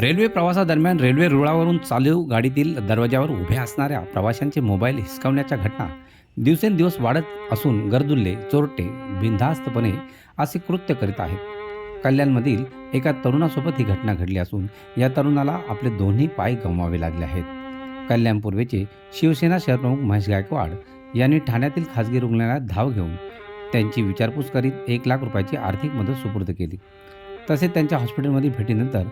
Railway प्रवासादरम्यान railway रुळावरून चालू गाडीतील दरवाजावर उभे असणाऱ्या प्रवाशांचे मोबाईल हिसकावण्याच्या घटना दिवसेंदिवस वाढत असून गर्दुल्ले चोरटे बिनधास्तपणे असे कृत्य करीत आहेत. कल्याणमधील एका तरुणासोबत ही घटना घडली असून या तरुणाला आपले दोन्ही पाय गमवावे लागले आहेत. कल्याण पूर्वेचे शिवसेना शहरप्रमुख महेश गायकवाड यांनी ठाण्यातील खासगी रुग्णालयात धाव घेऊन त्यांची विचारपूस करीत एक लाख रुपयाची आर्थिक मदत सुपूर्द केली. तसेच त्यांच्या हॉस्पिटलमध्ये भेटीनंतर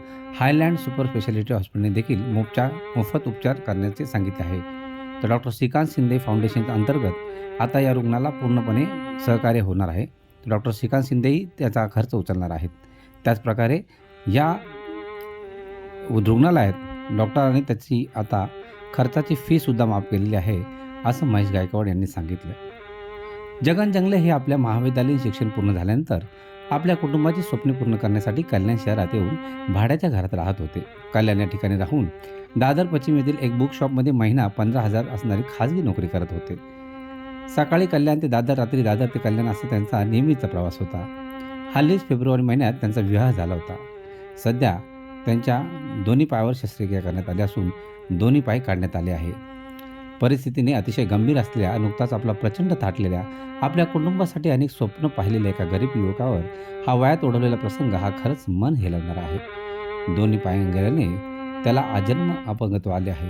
हायलँड सुपर स्पेशालिटी हॉस्पिटलने देखील मोपचार मोफत उपचार करण्याचे सांगितले आहे. तर डॉक्टर श्रीकांत शिंदे फाउंडेशनच्या अंतर्गत आता या रुग्णाला पूर्णपणे सहकार्य होणार आहे. तर डॉक्टर श्रीकांत शिंदेही त्याचा खर्च उचलणार आहेत. त्याचप्रकारे या रुग्णालयात डॉक्टरांनी त्याची आता खर्चाची फीसुद्धा माफ केलेली आहे असं महेश गायकवाड यांनी सांगितलं. जगन जंगले हे आपल्या महाविद्यालयीन शिक्षण पूर्ण झाल्यानंतर आपल्या कुटुंबाची स्वप्ने पूर्ण करण्यासाठी कल्याण शहरात येऊन भाड्याच्या घरात राहत होते. कल्याण या ठिकाणी राहून दादर पश्चिम येथील एक बुक शॉपमध्ये महिना पंधरा हजार असणारी खाजगी नोकरी करत होते. सकाळी कल्याण ते दादर रात्री दादर ते कल्याण असा त्यांचा नेहमीचा प्रवास होता. हल्लीच फेब्रुवारी महिन्यात त्यांचा विवाह झाला होता. सध्या त्यांच्या दोन्ही पायावर शस्त्रक्रिया करण्यात आली असून दोन्ही पाय काढण्यात आले आहे. परिस्थितीने अतिशय गंभीर असलेल्या नुकताच आपला प्रचंड थाटलेल्या आपल्या कुटुंबासाठी अनेक स्वप्न पाहिलेल्या एका गरीब युवकावर हा वयात ओढवलेला प्रसंग हा खरंच मन हेलवणारा आहे. दोन्ही पाय त्याला अजन्म अपंगत्व आले आहे.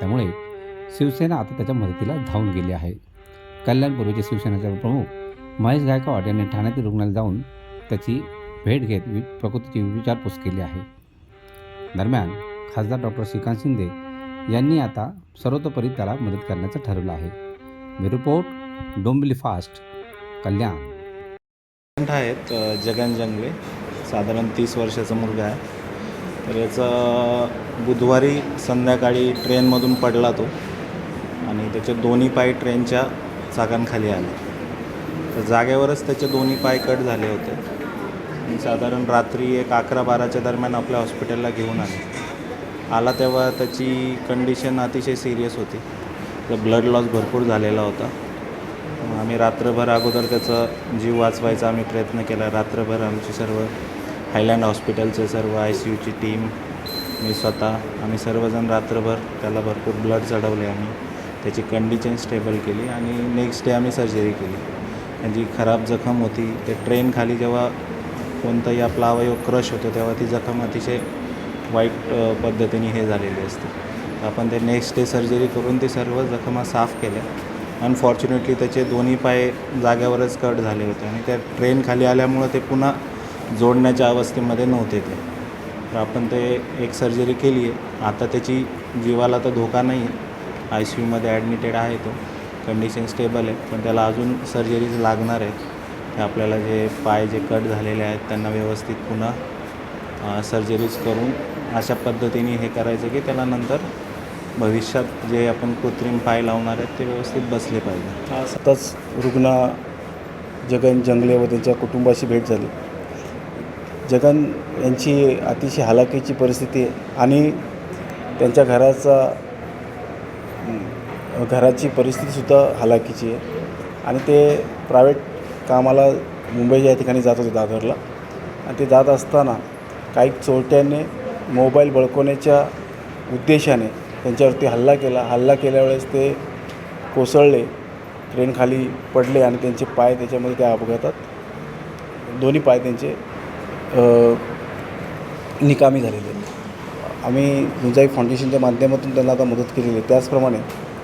त्यामुळे शिवसेना आता त्याच्या मदतीला धावून गेली आहे. कल्याणपूर्वीचे शिवसेनेचे प्रमुख महेश गायकवाड यांनी ठाण्यातील रुग्णालयात जाऊन त्याची भेट घेत वि प्रकृतीची विचारपूस केली आहे. दरम्यान खासदार डॉक्टर श्रीकांत शिंदे यांनी आता सर्वतोपरी त्याला मदत करण्याचं ठरवलं आहे. Report Dombivli fast Kalyan. आहेत जगन जंगले. साधारण तीस वर्षाचा मुलगा आहे. तर याचा बुधवारी संध्याकाळी ट्रेनमधून पडला तो आणि त्याचे दोन्ही पाय ट्रेनच्या चाकांखाली आले. तर जागेवरच त्याचे दोन्ही पाय कट झाले होते. आणि साधारण रात्री एक अकरा बाराच्या दरम्यान आपल्या हॉस्पिटलला घेऊन आले. आला तेव्हा त्याची कंडिशन अतिशय सिरियस होती. तर ब्लड लॉस भरपूर झालेला होता. आम्ही रात्रभर अगोदर त्याचा जीव वाचवायचा आम्ही प्रयत्न केला. रात्रभर आमची सर्व हायलँड हॉस्पिटलचे सर्व आय सी यूची टीम मी स्वतः आम्ही सर्वजण रात्रभर त्याला भरपूर ब्लड चढवले आम्ही. त्याची कंडिशन स्टेबल केली आणि नेक्स्ट डे आम्ही सर्जरी केली. त्यांची खराब जखम होती. ते ट्रेन खाली जेव्हा कोणताही आपला अवयव क्रश होतो तेव्हा ती जखम अतिशय वाईट पद्धतीने हे झालेली असते आपण ते नेक्स्ट डे सर्जरी करून ते सर्व जखमा साफ केल्या. अनफॉर्च्युनेटली त्याचे दोन्ही पाय जाग्यावरच कट झाले होते आणि त्या ट्रेन खाली आल्यामुळं ते पुन्हा जोडण्याच्या अवस्थेमध्ये नव्हते ते. तर आपण ते एक सर्जरी केली आहे. आता त्याची जीवाला तर धोका नाही आहे. आय सी यूमध्ये ॲडमिटेड आहे तो. कंडिशन स्टेबल आहे. पण त्याला अजून सर्जरीज लागणार आहेत. ते आपल्याला जे पाय जे कट झालेले आहेत त्यांना व्यवस्थित पुन्हा सर्जरीज करून अशा पद्धतीने हे करायचं की त्याला नंतर भविष्यात जे आपण कृत्रिम पाय लावणार आहेत ते व्यवस्थित बसले पाहिजे. आताच रुग्ण जगन जंगले व त्यांच्या कुटुंबाशी भेट झाली. जगन यांची अतिशय हालाकीची परिस्थिती आणि त्यांच्या घराचा घराची परिस्थितीसुद्धा हालाकीची आहे. आणि ते प्रायव्हेट कामाला मुंबई या ठिकाणी जात होते दादरला. आणि ते जात असताना काही चोरट्यांनी मोबाईल बळकवण्याच्या उद्देशाने त्यांच्यावरती हल्ला केला. हल्ला केल्यावेळेस ते कोसळले ट्रेन खाली पडले आणि त्यांचे पाय त्याच्यामध्ये त्या अपघातात दोन्ही पाय त्यांचे निकामी झालेले. आम्ही गुंजाई फाउंडेशनच्या माध्यमातून त्यांना आता मदत केलेली आहे. त्याचप्रमाणे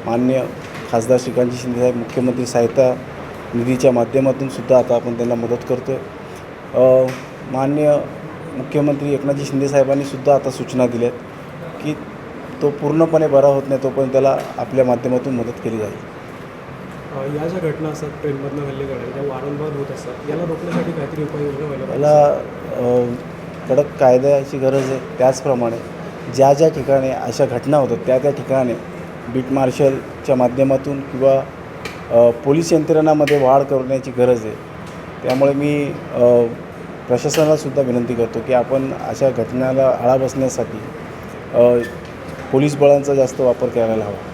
मान्य खासदार श्रीकांतजी शिंदेसाहेब मुख्यमंत्री सहायता निधीच्या माध्यमातून सुद्धा आता आपण त्यांना मदत करतो आहे मान्य मुख्यमंत्री एकनाथजी शिंदेसाहेबांनी सुद्धा आता सूचना दिल्या आहेत की तो पूर्णपणे बरा होत नाही तोपर्यंत त्याला आपल्या माध्यमातून मदत केली जाईल. या ज्या घटना असतात ट्रेनमधनं हल्ले करणे त्या वारंवार होत असतात याला रोखण्यासाठी काहीतरी उपाययोजना व्हायला. याला कडक कायद्याची गरज आहे. त्याचप्रमाणे ज्या ज्या ठिकाणी अशा घटना होतात त्या त्या ठिकाणी बीट मार्शलच्या माध्यमातून किंवा पोलीस यंत्रणामध्ये वाढ करण्याची गरज आहे. त्यामुळे मी प्रशासनालासुद्धा विनंती करतो की आपण अशा घटनेला आळा बसण्यासाठी पोलीस बळांचा जास्त वापर करायला हवा.